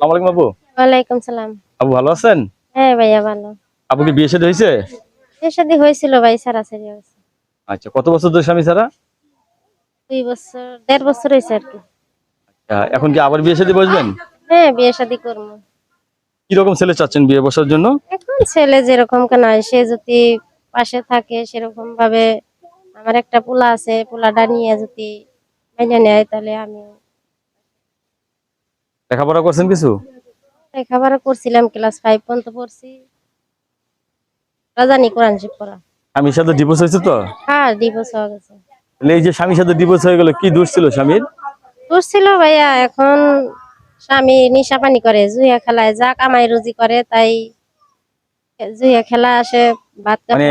সালাম আলাইকুম আপু। ওয়ালাইকুম সালাম। আপু ভালো আছেন? হ্যাঁ ভাইয়া ভালো। আপু কি বিয়ে শাদী হয়েছে? বিয়ে শাদী হয়েছিল ভাই হয়েছে আচ্ছা কত বছর ধরে স্বামী ছাড়া দুই বছর দেড় বছর হয়েছে আর কি। আচ্ছা, এখন কি আবার বিয়ে শাদী বসবেন? হ্যাঁ বিয়ে শাদী করব। কীরকম ছেলে চাচ্ছেন বিয়ে বসার জন্য? এখন ছেলে যেরকম কেন সে যদি পাশে থাকে সেরকম ভাবে আমার একটা পোলা আছে পোলাটা নিয়ে যদি মেনে নেয় তাহলে আমি লেখাপড়া করছেন কিছু? লেখাপড়া করছিলাম ক্লাস ফাইভ পর্যন্ত পড়ছি। রাজানি কোরআন শিব পড়া। স্বামীর সাথে ডিভোর্স হয়েছে তো? হ্যাঁ ডিভোর্স হয়ে গেছে। তাহলে এই যে স্বামীর সাথে ডিভোর্স হয়ে গেল কি দোষ ছিল স্বামীর? করছিল ভাইয়া এখন স্বামী নিশা পানি করে জুয়া খেলায় যা কামাই রুজি করে তাই জুয়া খেলা আসে ভাত মানে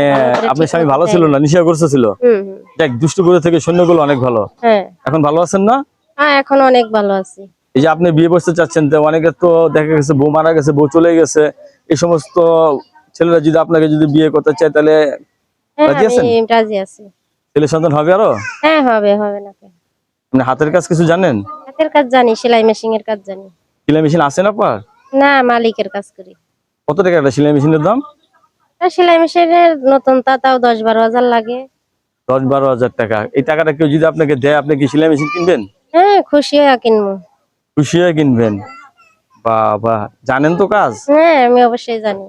আপনার স্বামী ভালো ছিল না। নিশা করছে ছিল হুম। দেখ দুষ্টু করে থেকে সৈন্যগুলো অনেক ভালো। হ্যাঁ। এখন ভালো আছেন না? হ্যাঁ এখন অনেক ভালো আছি। এই যে আপনি বিয়ে বসতে চাচ্ছেন তো অনেকে তো দেখা গেছে বউ মারা গেছে বউ চলে গেছে। এই সমস্ত ছেলেরা যদি আপনাকে যদি বিয়ে করতে চায় তাহলে হ্যাঁ রাজি আছেন? রাজি আছি। ছেলে সন্তান হবে আরও? হ্যাঁ হবে হবে না আপনি হাতের কাজ কিছু জানেন? হাতের কাজ জানি সেলাই মেশিন এর কাজ জানি। সেলাই মেশিন আছে না আপনার? না মালিকের কাজ করি। কত টাকা একটা সেলাই মেশিনের দাম? সেলাই মেশিনের নতুন তা তাও দশ বারো হাজার লাগে। দশ বারো হাজার টাকা। এই টাকাটা কেউ যদি আপনাকে দেয় আপনি কি সেলাই মেশিন কিনবেন? হ্যাঁ খুশি হয়ে কিনবো। খুশি হয়ে কিনবেন। বাবা জানেন তো কাজ? হ্যাঁ আমি অবশ্যই জানি।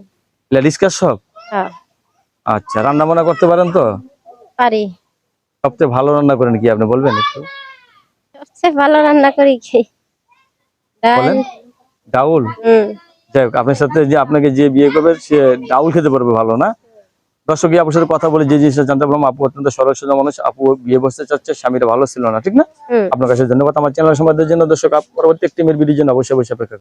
লেডিস কাজ সব? হ্যাঁ। আচ্ছা রান্না বান্না করতে পারেন তো? পারি। সবচেয়ে ভালো রান্না করেন কি আপনি বলবেন একটু? সবচেয়ে ভালো রান্না করি কি? ডাল। বলেন। ডাউল? হুম। যাই হোক আপনার সাথে যে আপনাকে যে বিয়ে করবে সে ডাউল খেতে পারবে ভালো না? দর্শক আপুর সাথে কথা বলে যে জিনিসটা জানতে পারলাম আপু অত্যন্ত সরল সোজা মানুষ। আপু বিয়ে বসতে চাচ্ছে স্বামীরা ভালো ছিল না ঠিক না? আপনার কাছে ধন্যবাদ। আমার চ্যানেল সম্বন্ধের জন্য দর্শক পরবর্তী একটি মেয়ের ভিডিওর জন্য অবশ্যই অবশ্যই অপেক্ষা।